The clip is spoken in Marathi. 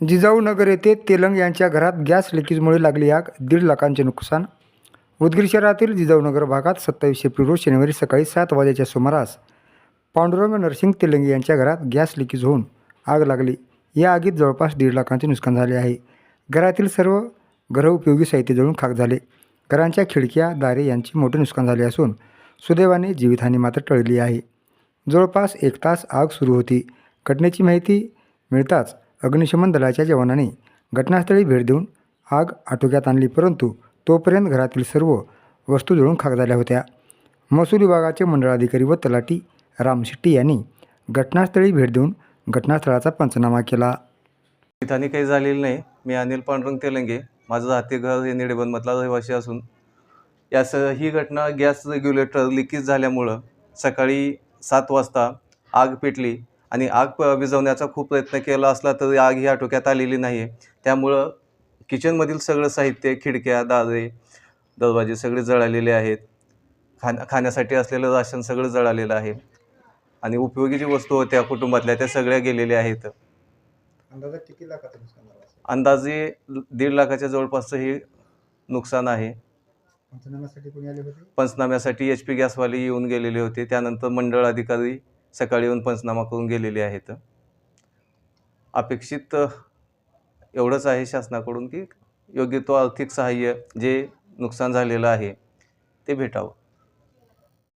जिजाऊ नगर येथे तेलंग यांच्या घरात गॅस लिकेजमुळे लागली आग. दीड लाखांचे नुकसान. उदगीर शहरातील जिजाऊनगर भागात सत्तावीस एप्रिल रोज शनिवारी सकाळी सात वाजेच्या सुमारास पांडुरंग नरसिंग तेलंग यांच्या घरात गॅस लिकेज होऊन आग लागली. या आगीत जवळपास दीड लाखांचे नुकसान झाले आहे. घरातील सर्व घरउपयोगी साहित्य जळून खाक झाले. घरांच्या खिडक्या दारे यांचे मोठे नुकसान झाले असून सुदैवाने जीवितहानी मात्र टळली आहे. जवळपास एक तास आग सुरू होती. घटनेची माहिती मिळताच अग्निशमन दलाच्या जवानांनी घटनास्थळी भेट देऊन आग आटोक्यात आणली परंतु तोपर्यंत घरातील सर्व वस्तू जळून खाक झाल्या होत्या. महसूल विभागाचे मंडळाधिकारी व तलाठी राम शेट्टी यांनी घटनास्थळी भेट देऊन घटनास्थळाचा पंचनामा केला. ठिकाणी काही झालेलं नाही. मी अनिल पांडुरंग तेलंगे. माझं हाती घर हे निडेबंदमधला रहिवासी असून यास ही घटना गॅस रेग्युलेटर लिकेज झाल्यामुळं सकाळी सात वाजता आग पेटली. आणि आग प विझवण्याचा खूप प्रयत्न केला असला तरी आग ही आटोक्यात आलेली नाही आहे त्यामुळं किचनमधील सगळं साहित्य खिडक्या दारे दरवाजे सगळे जळालेले आहेत. खाण्या खाण्यासाठी असलेलं राशन सगळं जळालेलं आहे. आणि उपयोगी जी वस्तू होत्या कुटुंबातल्या त्या सगळ्या गेलेल्या आहेत. अंदाजा किती लाखाचं नुकसान झालं अंदाजे दीड लाखाच्या जवळपासचं हे नुकसान आहे. पंचनाम्यासाठी कोणी आले होते? पंचनाम्यासाठी एच पी गॅसवाले येऊन गेलेले होते. त्यानंतर मंडळ अधिकारी सकाळी येऊन पंचनामा करून गेलेले आहेत अपेक्षित एवढंच आहे शासनाकडून की योग्य तो आर्थिक सहाय्य जे नुकसान झालेलं आहे ते भेटावं.